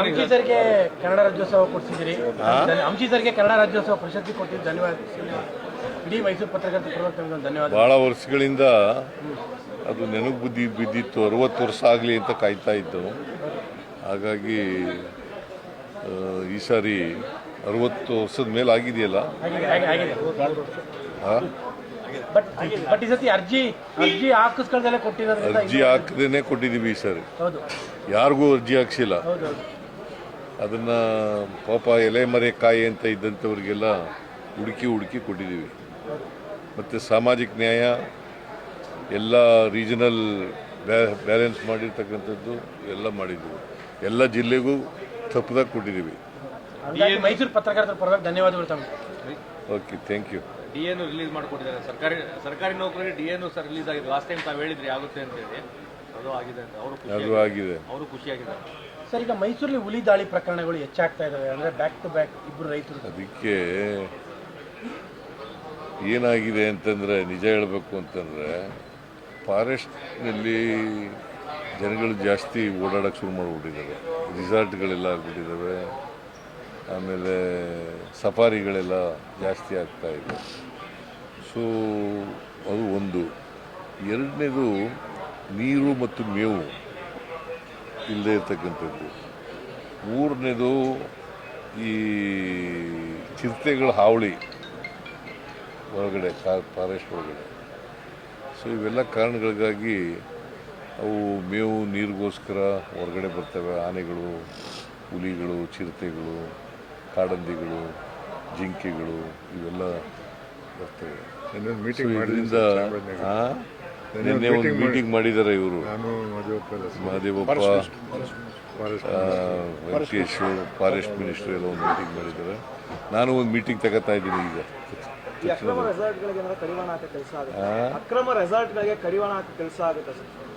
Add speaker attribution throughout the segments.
Speaker 1: ಅಂಶಿ ಸರ್ಗೆ ಕನ್ನಡ ರಾಜ್ಯೋತ್ಸವ ಕೊಡ್ಸಿದ್ದೀರಿ. ಅಂಶಿ ಸರ್ಗೆ ಕನ್ನಡ ರಾಜ್ಯೋತ್ಸವ ಪ್ರಶಸ್ತಿ ಕೊಟ್ಟಿದ್ದು ಧನ್ಯವಾದ. ಇಡೀ ಮೈಸೂರು ಪತ್ರಕರ್ತ ಪರವಾಗಿ ತಮಗೆ ಒಂದು ಧನ್ಯವಾದ.
Speaker 2: ಭಾಳ ವರ್ಷಗಳಿಂದ ಅದು ನೆನಪು ಬುದ್ಧಿ ಬಿದ್ದಿತ್ತು. ಅರವತ್ತು ವರ್ಷ ಆಗಲಿ ಅಂತ ಕಾಯ್ತಾ ಇದ್ದವು. ಹಾಗಾಗಿ ಈ ಸಾರಿ ಅರವತ್ತು ವರ್ಷದ ಮೇಲೆ ಆಗಿದೆಯಲ್ಲ?
Speaker 1: ಬಟ್ ಬಟ್ ಈ ಸತಿ ಅರ್ಜಿ ಅರ್ಜಿ ಹಾಕಿಸ್ಕೊಳ್ದಲ್ಲೇ ಕೊಟ್ಟಿರೋದ್ರಿಂದ
Speaker 2: ಅರ್ಜಿ ಹಾಕದೇನೆ ಕೊಟ್ಟಿದ್ದೀವಿ ಈ ಸಾರಿ.
Speaker 1: ಹೌದು.
Speaker 2: ಯಾರಿಗೂ ಅರ್ಜಿ ಹಾಕ್ಸಿಲ್ಲ.
Speaker 1: ಹೌದು ಹೌದು.
Speaker 2: ಅದನ್ನ ಪಾಪ ಎಲೆ ಮರೆ ಕಾಯಿ ಅಂತ ಇದ್ದಂಥವ್ರಿಗೆಲ್ಲ ಹುಡುಕಿ ಹುಡುಕಿ ಕೊಟ್ಟಿದ್ದೀವಿ ಮತ್ತು ಸಾಮಾಜಿಕ ನ್ಯಾಯ ಎಲ್ಲ ರೀಜನಲ್ ಬ್ಯಾಲೆನ್ಸ್ ಮಾಡಿರ್ತಕ್ಕಂಥದ್ದು ಎಲ್ಲ ಮಾಡಿದ್ದೀವಿ ಎಲ್ಲ ಜಿಲ್ಲೆಗೂ ತಪ್ಪದಾಗ ಕೊಟ್ಟಿದ್ದೀವಿ
Speaker 1: ಮೈಸೂರು ಪತ್ರಕರ್ತರ ಪರವಾಗಿ ಧನ್ಯವಾದಗಳು ತಮಗೆ.
Speaker 2: ಓಕೆ ಥ್ಯಾಂಕ್ ಯು
Speaker 3: ಡಿ ಎನು ರಿಲೀಸ್ ಮಾಡಿಕೊಟ್ಟಿದ್ದಾರೆ. ಸರ್ಕಾರಿ ಸರ್ಕಾರಿ ನೌಕರರಿಗೆ ಡಿ ಎನು ಸರ್ ರಿಲೀಸ್ ಆಗಿದೆ. ಲಾಸ್ಟ್ ಟೈಮ್ ತಾವು ಹೇಳಿದ್ರಿ ಆಗುತ್ತೆ ಅಂತ ಹೇಳಿ ಅದು ಆಗಿದೆ ಅಂತ. ಅವರು ಖುಷಿ
Speaker 2: ಅದು ಆಗಿದೆ.
Speaker 3: ಅವರು ಖುಷಿಯಾಗಿದ್ದಾರೆ.
Speaker 1: ಸರ್ ಈಗ ಮೈಸೂರಲ್ಲಿ ಹುಲಿ ದಾಳಿ ಪ್ರಕರಣಗಳು ಹೆಚ್ಚಾಗ್ತಾ ಇದ್ದಾವೆ ಅಂದ್ರೆ ಬ್ಯಾಕ್ ಟು ಬ್ಯಾಕ್ ಇಬ್ಬರು ರೈತರು.
Speaker 2: ಅದಕ್ಕೆ ಏನಾಗಿದೆ ಅಂತಂದರೆ ನಿಜ ಹೇಳಬೇಕು ಅಂತಂದರೆ ಫಾರೆಸ್ಟ್ನಲ್ಲಿ ಜನಗಳು ಜಾಸ್ತಿ ಓಡಾಡೋಕ್ಕೆ ಶುರು ಮಾಡಿಬಿಟ್ಟಿದ್ದಾರೆ ರಿಸಾರ್ಟ್ಗಳೆಲ್ಲ ಆಗ್ಬಿಟ್ಟಿದ್ದಾವೆ ಆಮೇಲೆ ಸಫಾರಿಗಳೆಲ್ಲ ಜಾಸ್ತಿ ಆಗ್ತಾ ಇದೆ. ಸೊ ಅದು ಒಂದು. ಎರಡನೇದು, ನೀರು ಮತ್ತು ಮೇವು ಇಲ್ಲದೆ ಇರ್ತಕ್ಕಂಥದ್ದು. ಮೂರನೇದು, ಈ ಚಿರತೆಗಳ ಹಾವಳಿ ಹೊರಗಡೆ ಫಾರೆಸ್ಟ್ ಒಳಗಡೆ. ಸೊ ಇವೆಲ್ಲ ಕಾರಣಗಳಿಗಾಗಿ ಅವು ಮೇವು, ನೀರಿಗೋಸ್ಕರ ಹೊರಗಡೆ ಬರ್ತವೆ. ಆನೆಗಳು, ಹುಲಿಗಳು, ಚಿರತೆಗಳು. ಕಾಡಂದಿಗಳು ಜಿಂಕೆಗಳು ಇವೆಲ್ಲ ಬರ್ತವೆ.
Speaker 4: ಮೀಟಿಂಗ್
Speaker 2: ಇದರಿಂದ ಆ? ನಿನ್ನೆ ಒಂದು ಮೀಟಿಂಗ್ ಮಾಡಿದ್ದಾರೆ ಇವರು. ಮಹದೇವಪ್ಪ ವೆಂಕಟೇಶ್ ಫಾರೆಸ್ಟ್ ಮಿನಿಸ್ಟರ್ ಎಲ್ಲ ಒಂದು ಮೀಟಿಂಗ್ ಮಾಡಿದ್ದಾರೆ. ನಾನು ಒಂದು ಮೀಟಿಂಗ್ ತಗೋತಾ ಇದ್ದೀನಿ ಈಗ.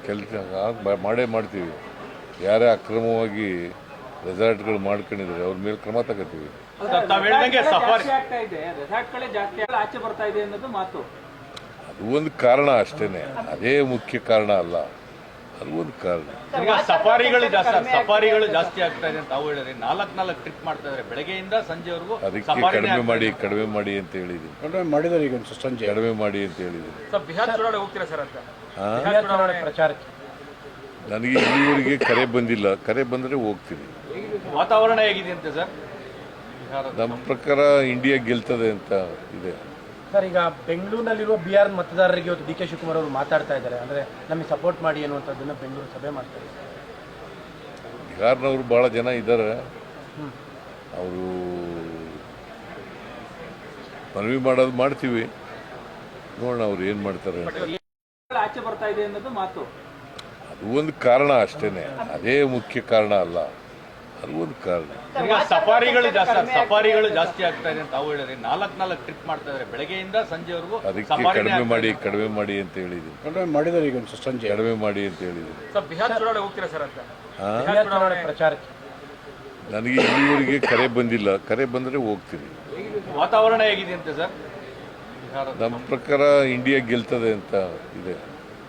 Speaker 5: ಕೆಲಸ
Speaker 2: ಮಾಡೇ ಮಾಡ್ತೀವಿ. ಯಾರೇ ಅಕ್ರಮವಾಗಿ ರೆಸಾರ್ಟ್ಗಳು ಮಾಡ್ಕೊಂಡಿದ್ದಾರೆ ಅವ್ರ ಮೇಲೆ ಕ್ರಮ ತಗೋತೀವಿ.
Speaker 3: ತಾವು ಹೇಳ್ದಂಗೆ ಸಫಾರಿ.
Speaker 6: ಆಗ್ತಾ ಇದೆ ರೆಸಾರ್ಟ್ಗಳೇ ಜಾಸ್ತಿ ಆಚೆ ಬರ್ತಾ ಇದೆ ಅನ್ನೋದು ಮಾತು.
Speaker 2: ಅದು ಒಂದು ಕಾರಣ ಅಷ್ಟೇನೆ ಅದೇ ಮುಖ್ಯ ಕಾರಣ ಅಲ್ಲ ಅದು ಒಂದು ಕಾರಣ.
Speaker 3: ಈಗ ಸಫಾರಿಗಳು ಜಾಸ್ತಿ ಸಫಾರಿಗಳು ಜಾಸ್ತಿ ಆಗ್ತಾ ಇದೆ ಅಂತ ತಾವು ಹೇಳಿದ್ರೆ ನಾಲ್ಕು ನಾಲ್ಕು ಟ್ರಿಪ್ ಮಾಡ್ತಾ ಇದ್ದಾರೆ ಬೆಳಗ್ಗೆಯಿಂದ ಸಂಜೆವರೆಗೂ
Speaker 2: ಅದಕ್ಕೆ ಕಡಿಮೆ ಮಾಡಿ. ಕಡಿಮೆ ಮಾಡಿ ಅಂತ ಹೇಳಿದ್ದೀನಿ.
Speaker 4: ಕಡಿಮೆ ಮಾಡಿದ್ದಾರೆ ಈಗ ಸಂಜೆ.
Speaker 2: ಕಡಿಮೆ ಮಾಡಿ ಅಂತ ಹೇಳಿದ್ದೀನಿ.
Speaker 6: ಸರ್ ಬಿಹಾರ್ ಚುನಾವಣೆ ಹೋಗ್ತೀರಾ ಸರ್ ಅಂತ?
Speaker 1: ಪ್ರಚಾರಕ್ಕೆ.
Speaker 2: ನನಗೆ ಇಲ್ಲಿವರೆಗೆ ಕರೆ ಬಂದಿಲ್ಲ. ಕರೆ ಬಂದರೆ ಹೋಗ್ತೀನಿ.
Speaker 3: ವಾತಾವರಣ ಹೇಗಿದೆ ಅಂತ ಸರ್
Speaker 2: ನಮ್ಮ ಪ್ರಕಾರ ಇಂಡಿಯಾ ಗೆಲ್ತದೆ ಅಂತ ಇದೆ.
Speaker 1: ಸರ್ ಈಗ ಬೆಂಗಳೂರಿನಲ್ಲಿರುವ ಆರ್ ಮತದಾರರಿಗೆ ಇವತ್ತು ಡಿ ಕೆ ಶಿವಕುಮಾರ್ ಅವರು ಮಾತಾಡ್ತಾ ಇದ್ದಾರೆ. ಅಂದರೆ ನಮಗೆ ಸಪೋರ್ಟ್ ಮಾಡಿ ಅನ್ನುವಂಥದ್ದನ್ನು ಬೆಂಗಳೂರು ಸಭೆ ಮಾಡ್ತಾರೆ.
Speaker 2: ಬಿಹಾರ್ನವರು ಭಾಳ ಜನ ಇದ್ದಾರೆ. ಅವರು ಮನವಿ ಮಾಡೋದು ಮಾಡ್ತೀವಿ. ನೋಡೋಣ ಅವ್ರು ಏನು ಮಾಡ್ತಾರೆ ಅಂತ.
Speaker 6: ಆಚೆ ಬರ್ತಾ ಇದೆ ಅನ್ನೋದು ಮಾತು.
Speaker 2: ಅದು ಒಂದು ಕಾರಣ ಅಷ್ಟೇನೆ. ಅದೇ ಮುಖ್ಯ ಕಾರಣ ಅಲ್ಲ. ಅದು ಒಂದು ಕಾರಣ.
Speaker 3: ಈಗ ಸಫಾರಿಗಳು ಜಾಸ್ತಿ ಸಫಾರಿಗಳು ಜಾಸ್ತಿ ಆಗ್ತಾ ಇದೆ ಅಂತ ಅವು ಹೇಳಿದ್ರೆ ನಾಲ್ಕು ನಾಲ್ಕು ಟ್ರಿಪ್ ಮಾಡ್ತಾ ಇದ್ದಾರೆ ಬೆಳಗ್ಗೆಯಿಂದ ಸಂಜೆವರೆಗೂ
Speaker 2: ಅದಕ್ಕೆ ಕಡಿಮೆ ಮಾಡಿ. ಕಡಿಮೆ ಮಾಡಿ ಅಂತ ಹೇಳಿದ್ದೀನಿ.
Speaker 4: ಕಡಿಮೆ ಮಾಡಿದ್ದಾರೆ ಈಗ ಒಂದು ಸಂಜೆ.
Speaker 2: ಕಡಿಮೆ ಮಾಡಿ ಅಂತ ಹೇಳಿದ್ದೀನಿ.
Speaker 6: ಸರ್ ಬಿಹಾರ್ ಚುನಾವಣೆ ಹೋಗ್ತೀರಾ ಸರ್ ಅಂತ?
Speaker 1: ಬಿಹಾರ್ ಚುನಾವಣೆ ಪ್ರಚಾರಕ್ಕೆ.
Speaker 2: ನನಗೆ ಇಲ್ಲಿವರೆಗೆ ಕರೆ ಬಂದಿಲ್ಲ. ಕರೆ ಬಂದರೆ ಹೋಗ್ತೀನಿ.
Speaker 3: ವಾತಾವರಣ ಹೇಗಿದೆ ಅಂತ ಸರ್?
Speaker 2: ನಮ್ಮ ಪ್ರಕಾರ ಇಂಡಿಯಾ ಗೆಲ್ತದೆ ಅಂತ ಇದೆ.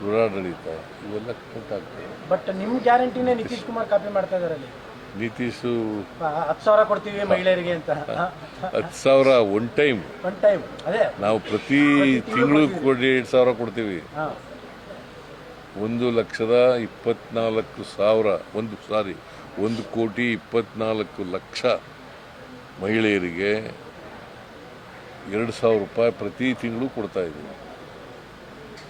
Speaker 2: ದುರಾಡಳಿತ ಇವೆಲ್ಲ ಕೌಂಟ್ ಆಗ್ತವೆ
Speaker 1: ಬಟ್ ನಿಮ್ಮ ಗ್ಯಾರಂಟಿನೇ ನಿತೀಶ್ ಕುಮಾರ್ ಕಾಪಿ ಮಾಡ್ತಾ ಇದಾರೆ ಅಲ್ಲಿ
Speaker 2: ನಿತೀಶು
Speaker 1: ಹತ್ತು ಸಾವಿರ ಕೊಡ್ತೀವಿ ಮಹಿಳೆಯರಿಗೆ ಅಂತ.
Speaker 2: ಹತ್ತು ಸಾವಿರ ಒನ್ ಟೈಮ್
Speaker 1: ಒನ್ ಟೈಮ್ ಅದೇ.
Speaker 2: ನಾವು ಪ್ರತಿ ತಿಂಗಳು ಕೊಡಿ ಎರಡು ಸಾವಿರ ಕೊಡ್ತೀವಿ.
Speaker 1: ಹಾ.
Speaker 2: ಒಂದು ಲಕ್ಷದ ಇಪ್ಪತ್ನಾಲ್ಕು ಸಾವಿರ ಒಂದು ಸಾರಿ ಒಂದು ಕೋಟಿ ಇಪ್ಪತ್ನಾಲ್ಕು ಲಕ್ಷ ಮಹಿಳೆಯರಿಗೆ ಎರಡು ಸಾವಿರ ರೂಪಾಯಿ ಪ್ರತಿ ತಿಂಗಳು ಕೊಡ್ತಾ ಇದ್ದೀವಿ
Speaker 1: ಅಲ್ಲ ನಿಮಗೆ ವರ್ಕ್ ಆದಾಗ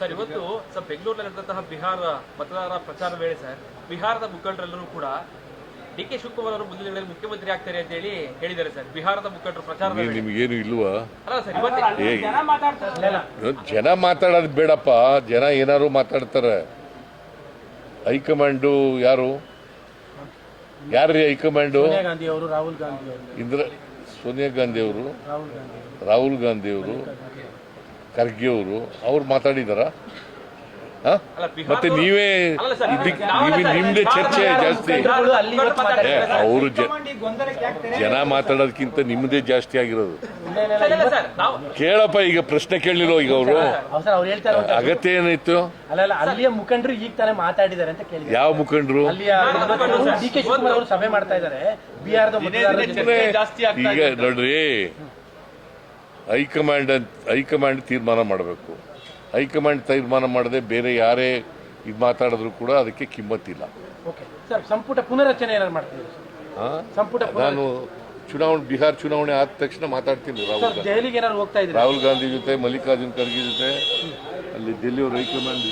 Speaker 6: ಸರ್ ಇವತ್ತು ಸರ್ ಬೆಂಗಳೂರಲ್ಲಿ ನಡೆದಂತಹ ಬಿಹಾರ ಮತದಾರರ ಪ್ರಚಾರ ವೇಳೆ ಸರ್ ಬಿಹಾರದ ಮುಖಂಡರೆಲ್ಲರೂ ಕೂಡ ಡಿ ಕೆ ಶಿವಕುಮಾರ್ ಅವರು ಮುಂದಿನ ದಿನಗಳಲ್ಲಿ ಮುಖ್ಯಮಂತ್ರಿ ಆಗ್ತಾರೆ ಅಂತ ಹೇಳಿ ಹೇಳಿದ್ದಾರೆ ಸರ್ ಬಿಹಾರದ ಮುಖಂಡರು ಪ್ರಚಾರ
Speaker 2: ನಿಮ್ಗೇನು ಇಲ್ವಾ?
Speaker 6: ಜನ
Speaker 2: ಮಾತಾಡೋದು ಬೇಡಪ್ಪ ಜನ ಏನಾರು ಮಾತಾಡ್ತಾರೆ. ಹೈಕಮಾಂಡು ಯಾರು? ಯಾರ್ರೀ ಹೈಕಮಾಂಡು?
Speaker 1: ಸೋನಿಯಾ ಗಾಂಧಿ ಅವರು ರಾಹುಲ್ ಗಾಂಧಿ ಅವರು.
Speaker 2: ಇಂದ್ರ ಸೋನಿಯಾ ಗಾಂಧಿ ಅವರು.
Speaker 1: ರಾಹುಲ್ ಗಾಂಧಿ ಅವರು.
Speaker 2: ಖರ್ಗೆ ಅವರು ಅವ್ರು ಮಾತಾಡಿದಾರ. ಮತ್ತೆ ನೀವೇ
Speaker 6: ನಿಮ್ದೆ
Speaker 2: ಇದಕ್ಕೆ ಚರ್ಚೆ ಜಾಸ್ತಿ. ಅವರು ಜನ ಮಾತಾಡೋದಕ್ಕಿಂತ ನಿಮ್ಮದೇ ಜಾಸ್ತಿ ಆಗಿರೋದು. ಕೇಳಪ್ಪ ಈಗ ಪ್ರಶ್ನೆ ಕೇಳಿರೋ ಈಗ ಅವರು? ಅಗತ್ಯ ಏನಾಯ್ತು?
Speaker 1: ಅಲ್ಲ ಅಲ್ಲ ಅಲ್ಲಿಯ ಮುಖಂಡರು ಈಗ ತಾನೇ ಮಾತಾಡಿದ್ದಾರೆ ಅಂತ ಕೇಳಿ
Speaker 2: ಯಾವ ಮುಖಂಡರು?
Speaker 1: ಡಿ ಕೆ ಸಭೆ ಮಾಡ್ತಾ ಇದ್ದಾರೆ. ಬಿಹಾರದ ಮತದಾರರ
Speaker 3: ಚರ್ಚೆ ಜಾಸ್ತಿ ಆಗ್ತಾ
Speaker 2: ಈಗ ನೋಡ್ರಿ. ಹೈಕಮಾಂಡ್ ಹೈಕಮಾಂಡ್ ತೀರ್ಮಾನ ಮಾಡಬೇಕು. ಹೈಕಮಾಂಡ್ ತೀರ್ಮಾನ ಮಾಡದೆ ಬೇರೆ ಯಾರೇ ಇದು ಮಾತಾಡಿದ್ರು ಕೂಡ ಅದಕ್ಕೆ ಕಿಮ್ಮತ್ತಿಲ್ಲ.
Speaker 1: ಸಂಪುಟ ಪುನರಚನೆ
Speaker 2: ನಾನು ಚುನಾವಣೆ ಬಿಹಾರ್ ಚುನಾವಣೆ ಆದ ತಕ್ಷಣ ಮಾತಾಡ್ತೀನಿ ರಾಹುಲ್ ಗಾಂಧಿ. ರಾಹುಲ್ ಗಾಂಧಿ ಜೊತೆ ಮಲ್ಲಿಕಾರ್ಜುನ್ ಖರ್ಗೆ ಜೊತೆ ಅಲ್ಲಿ ಡೆಲ್ಲಿ ಹೈಕಮಾಂಡ್